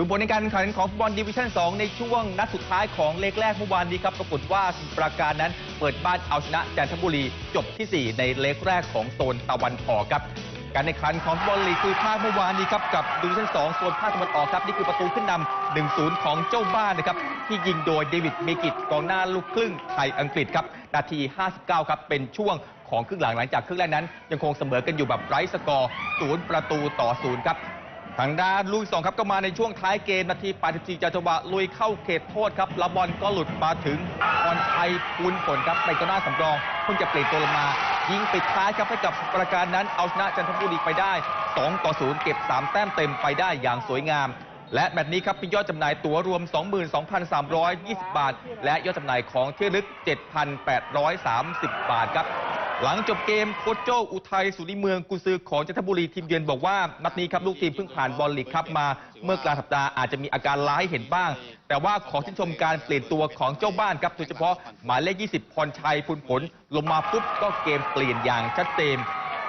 ดูผลในการแข่งขันของฟุตบอลดิวิชั่น 2 ในช่วงนัดสุดท้ายของเลกแรกเมื่อวานนี้ครับ ปรากฏว่าสมุทรปราการนั้นเปิดบ้านเอาชนะจันทบุรีจบที่ 4 ในเลกแรกของโซนตะวันออกครับ การแข่งขันของฟุตบอลลีกภูมิภาคเมื่อวานนี้ครับกับดิวิชั่น 2 โซนภาคตะวันออกครับ นี่คือประตูขึ้นนำ1-0 ของเจ้าบ้านนะครับที่ยิงโดยเดวิดเมกิตกองหน้าลูกครึ่งไทยอังกฤษครับนาที 59 ครับเป็นช่วงของครึ่งหลังหลังจากครึ่งแรกนั้น ยังคงเสมอกันอยู่แบบไร้สกอร์ศูนย์ประตูต่อศูนย์ครับ ทางด้านลุยสองครับก็มาในช่วงท้ายเกมนาที84จากจังหวะลุยเข้าเขตโทษครับแล้วบอลก็หลุดมาถึงพรชัยปูนผลครับเป็นกองหน้าสำรองเพิ่งจะเปลี่ยนตัวลงมา ยิงปิดท้ายครับให้กับประการนั้นเอาชนะจันทบุรีไปได้ 2 ต่อ 0 เก็บ 3 แต้มเต็มไปได้อย่างสวยงาม และแมตช์นี้ครับมียอดจำหน่ายตั๋วรวม 22,320 บาท และยอดจำหน่ายของที่ลึก 7,830 บาทครับ หลังจบเกมโค้ชโจอุทัยสุริเมืองกุซือของจันทบุรีทีมเยือนบอกว่านัดนี้ครับลูกทีมเพิ่งผ่านบอลลีกครับมา เมื่อกลางสัปดาห์อาจจะมีอาการล้าให้เห็นบ้าง แต่ว่าขอชื่นชมการเปลี่ยนตัวของเจ้าบ้านครับโดยเฉพาะหมายเลข 20 พรชัยพุนผล ลงมาปุ๊บก็เกมเปลี่ยนอย่างชัดเจน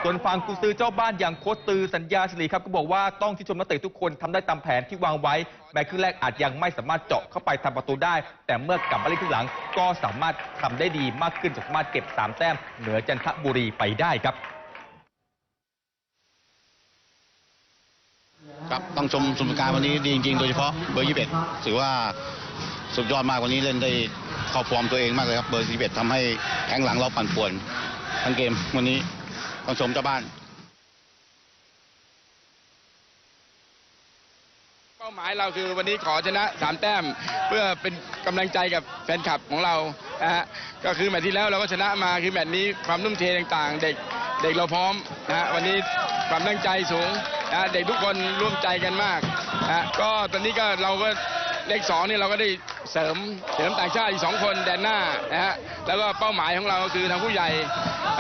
ส่วนฝั่งกุซือเจ้าบ้านอย่างโค้ชตือสัญญาสิริครับก็บอกว่าต้องชื่ชมนักเตะทุกคนทำได้ตามแผนที่วางไว้ แม้ครึ่งแรกอาจยังไม่สามารถเจาะเข้าไปทำประตูได้ แต่เมื่อกลับมาเล่นครึ่งหลังก็สามารถทำได้ดีมากขึ้นสามารถเก็บ 3 แต้มเหนือจันทบุรีไปได้ครับครับต้องชมสมการวันนี้ดีจริงๆ โดยเฉพาะเบอร์21ถือว่าสุดยอดมากวันนี้เล่นได้เข้าฟอร์มตัวเองมากเลยครับเบอร์21ทำให้แข้งหลังเราปั่นป่วนทั้งเกมวันนี้ ต้องชมเจ้าบ้าน เป้าหมายเราคือวันนี้ขอชนะ3แต้ม เพื่อเป็นกำลังใจกับแฟนคลับของเรานะฮะก็คือแมตช์ที่แล้วเราก็ชนะมาคือแมตช์นี้ความนุ่มเทต่างๆ เด็กเด็กเราพร้อมนะฮะวันนี้ความตั้งใจสูงนะเด็กทุกคนร่วมใจกันมากนะก็ตอนนี้ก็เราก็เลขสองนี่เราก็ได้เสริมเสริมต่างชาติอีกสองคนแดนหน้านะฮะแล้วก็เป้าหมายของเราคือทางผู้ใหญ่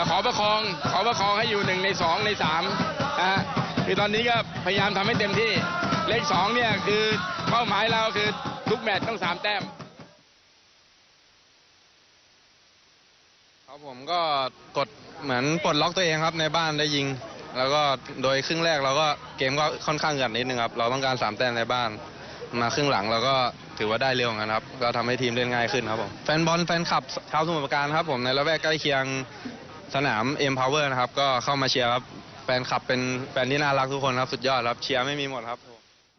ขอประคองขอประคองให้อยู่หนึ่งในสองในสามนะฮะคือตอนนี้ก็พยายามทำให้เต็มที่เลขสองเนี่ยคือเป้าหมายเราคือทุกแมตช์ต้องสามแต้มครับผมก็กดเหมือนปลดล็อกตัวเองครับในบ้านได้ยิง แล้วก็โดยครึ่งแรกเราก็เกมก็ค่อนข้างเกิดนิดนึงครับเราต้องการสามแต้มในบ้านมาครึ่งหลังเราก็ถือว่าได้เร็วนกันครับ ก็ทำให้ทีมเล่นง่ายขึ้นครับผมแฟนบอลแฟนคลับชาวสมุทรปราการครับผมในละแวกใกล้เคียง สนามเอ็มพาวเวอร์นะครับก็เข้ามาเชียร์ครับแฟนคลับเป็นแฟนที่น่ารักทุกคนครับสุดยอดครับเชียร์ไม่มีหมดครับ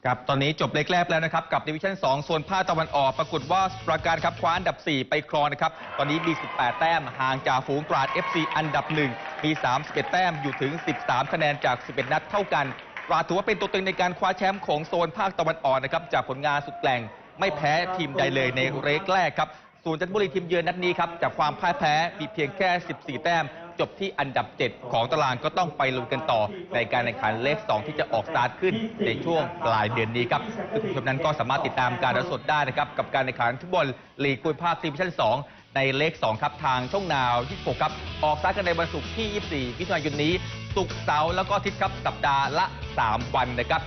ครับตอนนี้จบเล็กแรกแล้วนะครับ กับดิวิชั่น2โซนภาคตะวันออกปรากฏว่าปราการครับคว้าอันดับ 4 ไปครองนะครับ ตอนนี้มี 18 แต้มห่างจากฝูงตราด FC อันดับ 1 มี 31 แต้มอยู่ถึง 13 คะแนนจาก 11 นัดเท่ากันตราดถือว่าเป็นตัวเต็งในการคว้าแชมป์ของโซนภาคตะวันออกนะครับจากผลงานสุดแกร่งไม่แพ้ทีมใดเลยในเล็กแรกครับ ส่วนจันทบุรีทีมเยือนนัดนี้ครับจากความพ่ายแพ้มีเพียงแค่ 14 แต้ม จบที่อันดับ 7 ของตารางก็ต้องไปลุ้นกันต่อ ในการแข่งขันเลข 2 ที่จะออกสตาร์ทขึ้นในช่วงปลายเดือนนี้ครับซึ่งคุณผู้ชมนั้นก็สามารถติดตามการรับสดได้นะครับกับการแข่งขันฟุตบอลลีกภูมิภาคดิวิชั่น2ในเลข 2 ครับ ทางช่องนาว 26 ครับ ออกสตาร์ทกันในวันศุกร์ที่ 24มิถุนายนนี้ศุกร์เสาร์แล้วก็อาทิตย์ครับ สัปดาห์ละ 3 วันนะครับ